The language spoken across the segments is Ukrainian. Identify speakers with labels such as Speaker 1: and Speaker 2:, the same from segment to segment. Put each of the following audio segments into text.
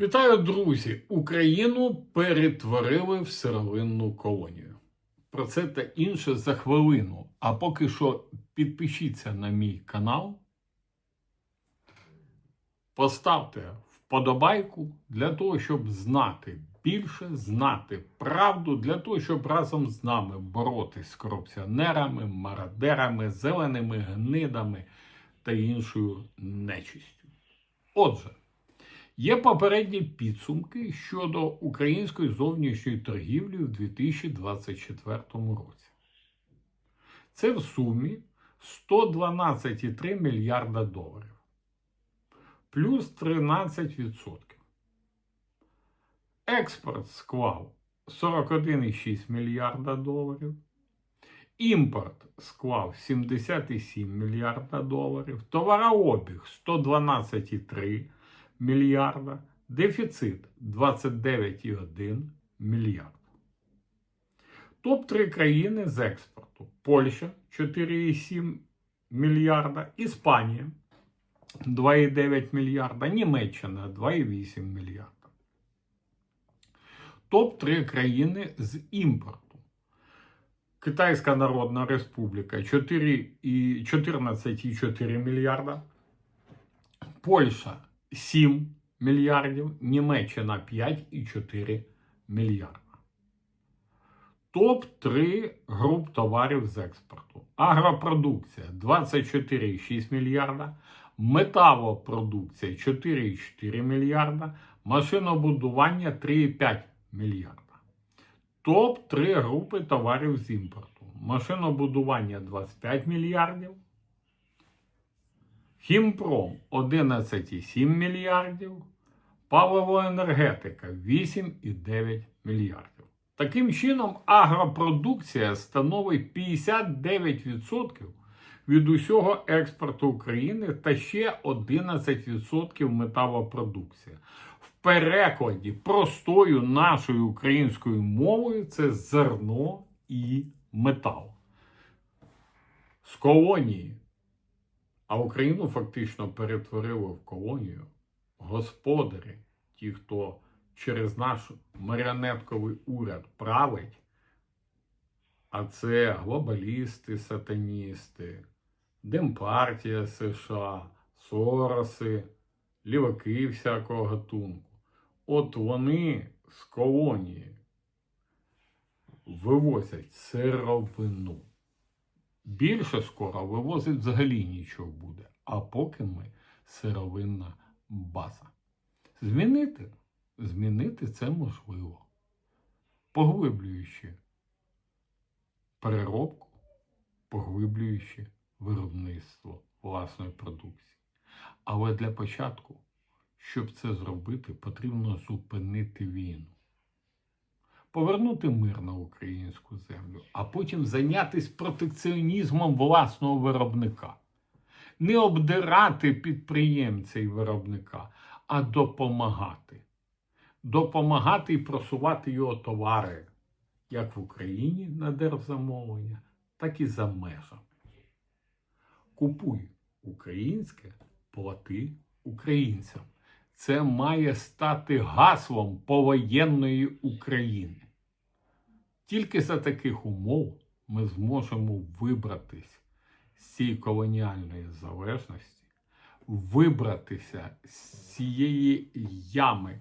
Speaker 1: Вітаю, друзі! Україну перетворили в сировинну колонію. Про це та інше за хвилину. А поки що підпишіться на мій канал, поставте вподобайку для того, щоб знати більше, знати правду, для того, щоб разом з нами боротись з корупціонерами, мародерами, зеленими гнидами та іншою нечистю. Отже. Є попередні підсумки щодо української зовнішньої торгівлі в 2024 році. Це в сумі 112,3 мільярда доларів, плюс 13%. Експорт склав 41,6 мільярда доларів. Імпорт склав 77 мільярда доларів, товарообіг 112,3 мільярда, дефіцит 29,1 мільярда. Топ-3 країни з експорту: Польща 4,7 мільярда, Іспанія 2,9 мільярда, Німеччина 2,8 мільярда. Топ-3 країни з імпорту. Китайська Народна Республіка 14,4 мільярда. Польща 7 мільярдів, Німеччина 5,4 мільярда. Топ-3 груп товарів з експорту. Агропродукція 24,6 мільярда, металопродукція 4,4 мільярда, машинобудування 3,5 мільярда. Топ-3 групи товарів з імпорту. Машинобудування 25 мільярдів. Хімпром 11,7 мільярдів, паливоенергетика 8,9 мільярдів. Таким чином, агропродукція становить 59% від усього експорту України та ще 11% металопродукція. В перекладі простою нашою українською мовою це зерно і метал. З колонії а Україну фактично перетворили в колонію господарі, ті, хто через наш маріонетковий уряд править, а це глобалісти, сатаністи, Демпартія США, Сороси, ліваки всякого гатунку. От вони з колонії вивозять сировину. Більше скоро вивозить взагалі нічого буде. А поки ми сировинна база. Змінити? Змінити це можливо. Поглиблюючи переробку, поглиблюючи виробництво власної продукції. Але для початку, щоб це зробити, потрібно зупинити війну повернути мир на українську землю, а потім зайнятися протекціонізмом власного виробника. Не обдирати підприємця і виробника, а допомагати. Допомагати і просувати його товари як в Україні на держзамовлення, так і за межами. Купуй українське, плати українцям. Це має стати гаслом повоєнної України. Тільки за таких умов ми зможемо вибратись з цієї колоніальної залежності, вибратися з цієї ями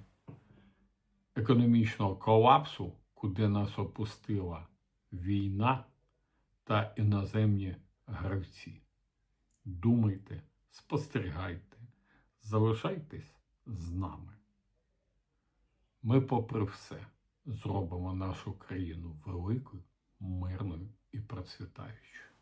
Speaker 1: економічного колапсу, куди нас опустила війна та іноземні гравці. Думайте, спостерігайте, залишайтесь з нами. Ми, попри все, зробимо нашу країну великою, мирною і процвітаючою.